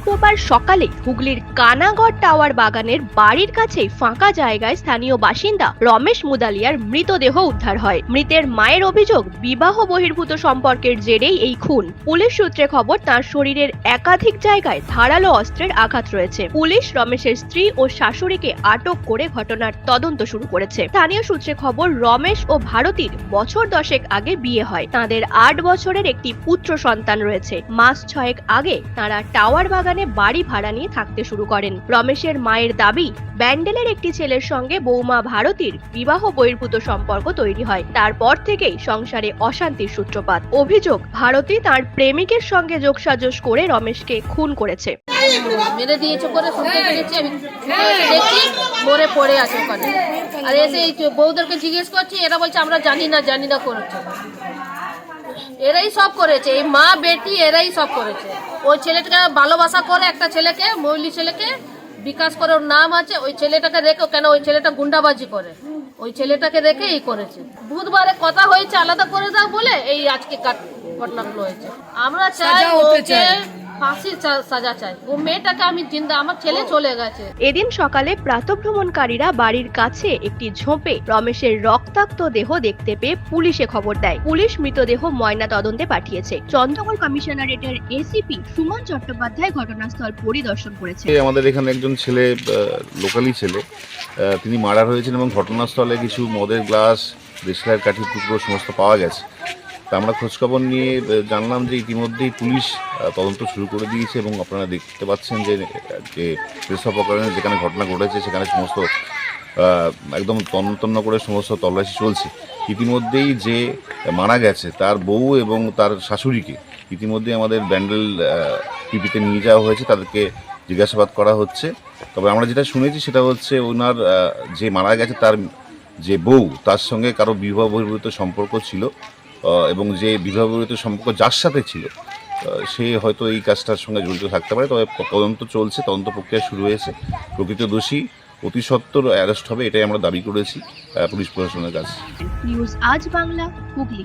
শুক্রবার সকালে হুগলির কানাগড় টাওয়ার বাগানের বাড়ির কাছেই ফাঁকা জায়গায় স্থানীয় বাসিন্দা রমেশ মুদালিয়ার মৃতদেহ উদ্ধার হয়। মৃতের মায়ের অভিযোগ, বিবাহ বহির্ভূত সম্পর্কের জেরেই এই খুন। পুলিশ সূত্রে খবর, তার শরীরের একাধিক জায়গায় ধারালো অস্ত্রের আঘাত রয়েছে। পুলিশ রমেশের স্ত্রী ও শাশুড়িকে আটক করে ঘটনার তদন্ত শুরু করেছে। স্থানীয় সূত্রে খবর, রমেশ ও ভারতীর বছর দশেক আগে বিয়ে হয়। তাদের আট বছরের একটি পুত্র সন্তান রয়েছে। মাস ছয়েক আগে তারা টাওয়ার বাগানে বাড়ি ভাড়া নিয়ে থাকতে শুরু করেন। রমেশের মায়ের দাবি, ব্যান্ডেলের একটি ছেলের সঙ্গে বৌমা ভারতীর বিবাহ বহির্ভূত সম্পর্ক তৈরি হয়। তারপর থেকেই সংসারে অশান্তির সূত্রপাত। অভিযোগ, ভারতী তার প্রেমিকের সঙ্গে যোগসাজশ করে রমেশকে খুন করেছে। মেরে করে আমি। মরে পড়ে আছে ওখানে। আর এসে বউদেরকে জিজ্ঞেস করছি, এরা বলছে, আমরা জানি না জানি না করেছে এরাই সব করেছে। এই মা বেটি এরাই সব করেছে। ওই ছেলেটাকে ভালোবাসা করে একটা ছেলেকে মৌলি ছেলেকে বিকাশ করে ওর নাম আছে ওই ছেলেটাকে রেখে কেন ওই ছেলেটা গুন্ডাবাজি করে? ওই ছেলেটাকে রেখে এই করেছে। বুধবারে কথা হয়েছে আলাদা করে দাও বলে এই আজকে কাট- ঘটনাগুলো হয়েছে। আমরা চাই ওকে ফাঁসির সাজা চাই ও মেয়েটাকে আমি জিন্দা আমার ছেলে চলে গেছে। এদিন সকালে প্রাতভ্রমণকারীরা বাড়ির কাছে একটি ঝোপে রমেশের রক্তাক্ত দেহ দেখতে পেয়ে পুলিশে খবর দেয়। পুলিশ মৃতদেহ ময়না তদন্তে পাঠিয়েছে। চন্দ্রকোল কমিশনারেটের এসিপি সুমন চট্টোপাধ্যায় ঘটনাস্থল পরিদর্শন করেছে। আমাদের এখানে একজন ছেলে লোকালি ছেলে তিনি মার্ডার হয়েছেন এবং ঘটনাস্থলে কিছু মদের গ্লাস দেশলাইয়ের কাঠি টুকরো সমস্ত পাওয়া গেছে। তা আমরা খোঁজখবর নিয়ে জানলাম যে ইতিমধ্যেই পুলিশ তদন্ত শুরু করে দিয়েছে এবং আপনারা দেখতে পাচ্ছেন যে যে প্রেসব প্রকারের যেখানে ঘটনা ঘটেছে, সেখানে সমস্ত একদম তন্ন তন্ন করে সমস্ত তল্লাশি চলছে। ইতিমধ্যেই যে মারা গেছে, তার বউ এবং তার শাশুড়িকে ইতিমধ্যে আমাদের ব্যান্ডেল পিপিতে নিয়ে যাওয়া হয়েছে, তাদেরকে জিজ্ঞাসাবাদ করা হচ্ছে। তবে আমরা যেটা শুনেছি সেটা হচ্ছে ওনার যে মারা গেছে তার যে বউ, তার সঙ্গে কারও বিবাহ বহির্ভূত সম্পর্ক ছিল। এবং যে বিবাহ সম্পর্ক যার সাথে ছিল সে হয়তো এই কাজটার সঙ্গে জড়িত থাকতে পারে। তবে তদন্ত চলছে, তদন্ত প্রক্রিয়া শুরু হয়েছে। প্রকৃত দোষী অতি সত্বর অ্যারেস্ট হবে, এটাই আমরা দাবি করেছি পুলিশ প্রশাসনের কাছে। নিউজ আজ বাংলা, হুগলি।